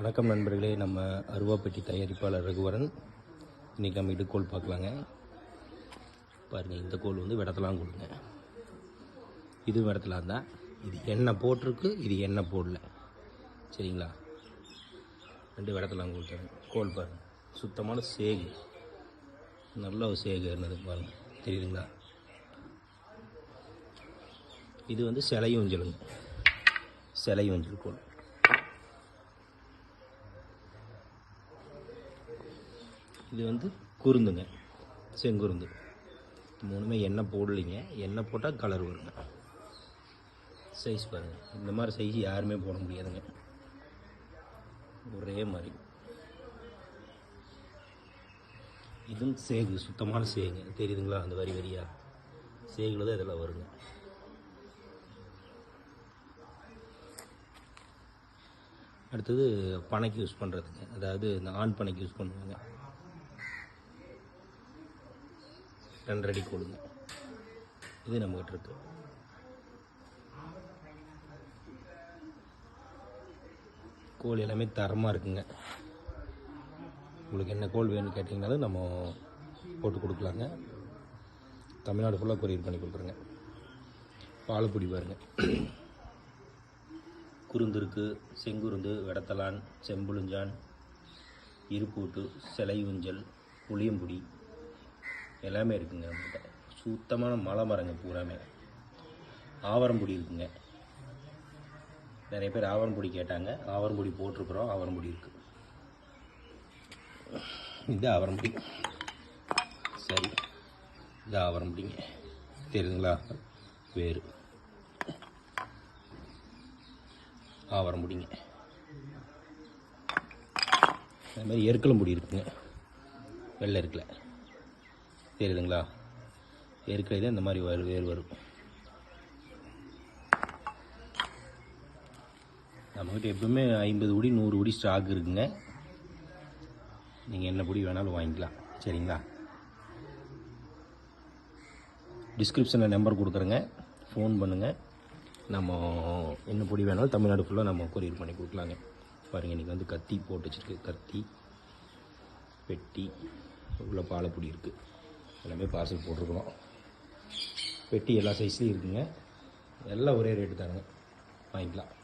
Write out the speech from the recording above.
வணக்கம் நண்பர்களே. நம்ம அருவாப்பட்டி தயாரிப்பாளர் ரகுவரன். இன்றைக்கி நம்ம இடுக்கோள் பார்க்கலாங்க. பாருங்கள் இந்த கோல் வந்து விடத்தலாம் கொடுங்க. இது விடத்தலாம் தான். இது எண்ணெய் போட்டிருக்கு இது எண்ணெய் போடல. சரிங்களா? ரெண்டு விடத்தலாம் கொடுத்தேன். கோல் பாருங்கள் சுத்தமான சேகு. நல்ல ஒரு சேகு இருந்தது பாருங்கள் தெரியுதுங்களா? இது வந்து சிலை ஊஞ்சலுங்க. சிலை ஊஞ்சல் கோல். இது வந்து குருந்துங்க செங்குருந்து. மூணுமே எண்ணெய் போடலைங்க. எண்ணெய் போட்டால் கலர் வருங்க. சைஸ் பாருங்கள் இந்த மாதிரி சைஸ் யாருமே போட முடியாதுங்க. ஒரே மாதிரி. இதுவும் சேகு சுத்தமான சேகுங்க. தெரியுதுங்களா? அந்த வரி வரியா? சேகுல தான் இதெல்லாம் வருங்க. அடுத்தது பனைக்கு யூஸ் பண்ணுறதுங்க அதாவது இந்த ஆண் பனைக்கு யூஸ் பண்ணுவாங்க. ரெண்டரை கொடுங்க இது நம்மகிட்ட இருக்கு. கோல் எல்லாமே தரமாக இருக்குங்க. உங்களுக்கு என்ன கோல் வேணும்னு கேட்டிங்கனாலும் நம்ம போட்டு கொடுக்கலாங்க. தமிழ்நாடு ஃபுல்லாக கொரியர் பண்ணி கொடுக்குறோங்க. பாலப்பொடி பாருங்க. குருந்து இருக்குது செங்குருந்து வெடத்தலான் செம்புளிஞ்சான் இருப்பூட்டு சிலை உஞ்சல் புளியம்புடி எல்லாமே இருக்குங்க. நம்மகிட்ட சுத்தமான மலை மரங்க பூராமே. ஆவரம்பொடி இருக்குங்க. நிறைய பேர் ஆவரம்பொடி கேட்டாங்க. ஆவரம்பொடி போட்டிருக்குறோம். ஆவரம்பொடி இருக்குது இது ஆவரம்புடி. சரி. இது ஆவரம்புடிங்க. தெரியுதுங்களா? வேறு. ஆவரம்புடிங்க. அது மாதிரி எருக்கலம்புடி இருக்குங்க. வெள்ளை இருக்கல தெரியுதுங்களா ஏற்கனவே இந்த மாதிரி வேறு வேர் வரும். நம்மக்கிட்ட எப்பவுமே ஐம்பது உடி நூறு உடி ஸ்டாக் இருக்குங்க. நீங்கள் என்ன பொடி வேணாலும் வாங்கிக்கலாம். சரிங்களா? டிஸ்கிரிப்ஷனில் நம்பர் கொடுக்குறேங்க. ஃபோன் பண்ணுங்கள் நம்ம என்ன பொடி வேணாலும் தமிழ்நாடு ஃபுல்லாக நம்ம கொரியர் பண்ணி கொடுக்கலாங்க. பாருங்கள் இன்றைக்கி வந்து கத்தி போட்டு வச்சுருக்கு. கத்தி பெட்டி உள்ள பாலப்பொடி இருக்குது எல்லாமே பார்சல் போட்டிருக்கிறோம். பெட்டி எல்லா சைஸ்லேயும் இருக்குங்க. எல்லாம் ஒரே ரேட்டு தானுங்க. வாங்கிக்கலாம்.